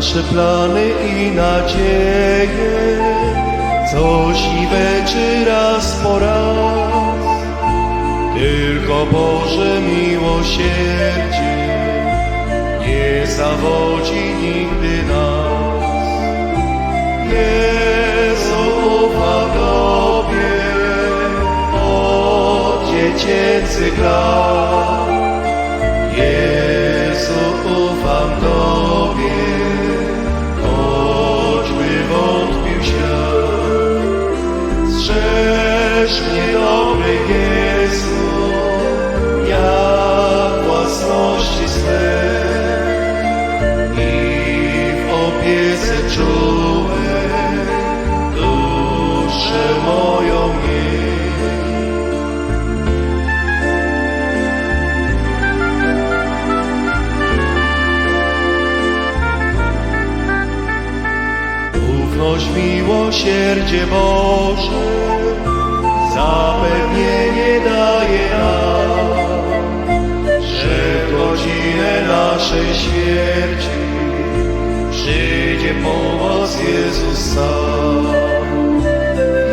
Nasze plany i nadzieje, co siwe czy raz po raz. Tylko Boże miłosierdzie nie zawodzi nigdy nas. Jezu, ufam Tobie od dziecięcych lat. Strzeż dobry Jezu, jak własności swe i w opiece duszę moją miej. Miłosierdzie Boże, przyjdzie pomoc Jezus sam.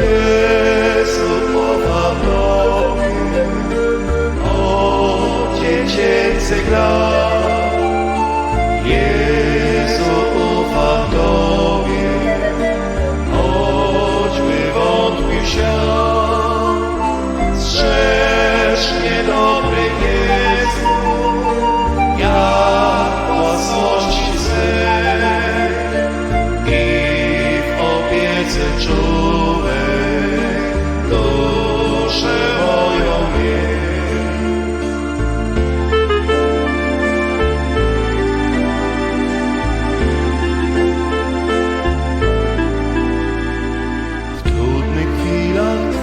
Jezu, ufam Tobie od dziecięcych lat. Jezu,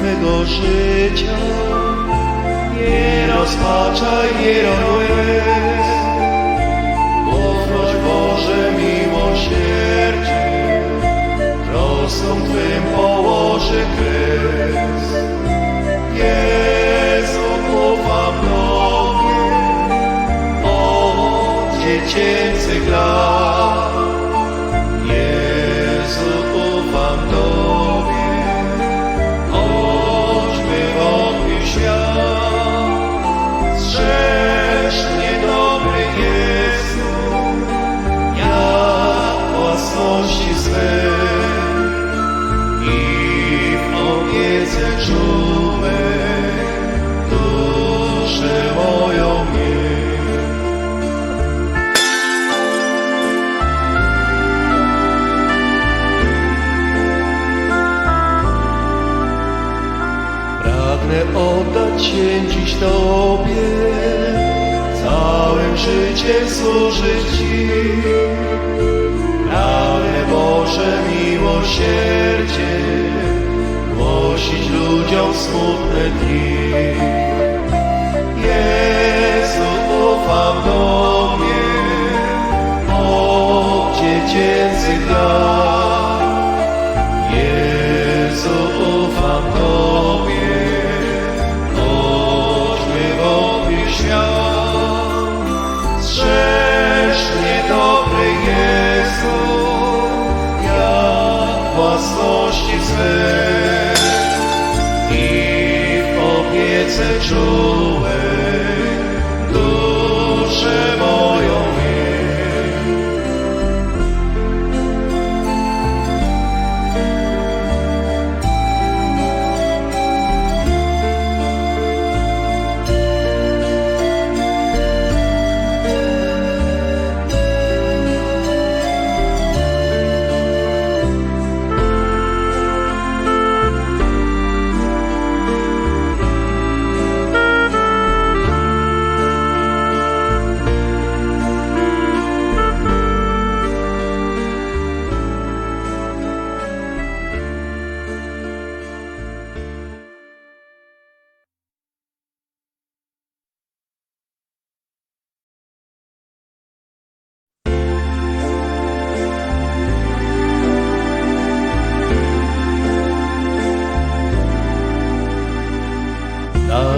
Twego życia nie rozpaczaj, nie roj серцем твим положи. Oddać się dziś Tobie, całym życiem służyć Ci. Pragnę Boże miłosierdzie, głosić ludziom smutne dni. Opiece czułej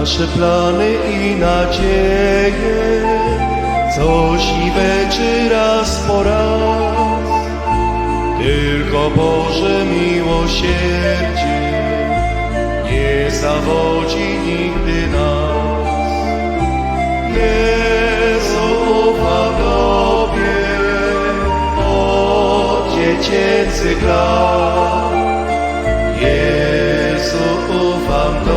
Nasze plany i nadzieje, co siwe czy raz po raz. Tylko Boże miłosierdzie nie zawodzi nigdy nas. Jezu, ufam Tobie od dziecięcych lat. Jezu, ufam Tobie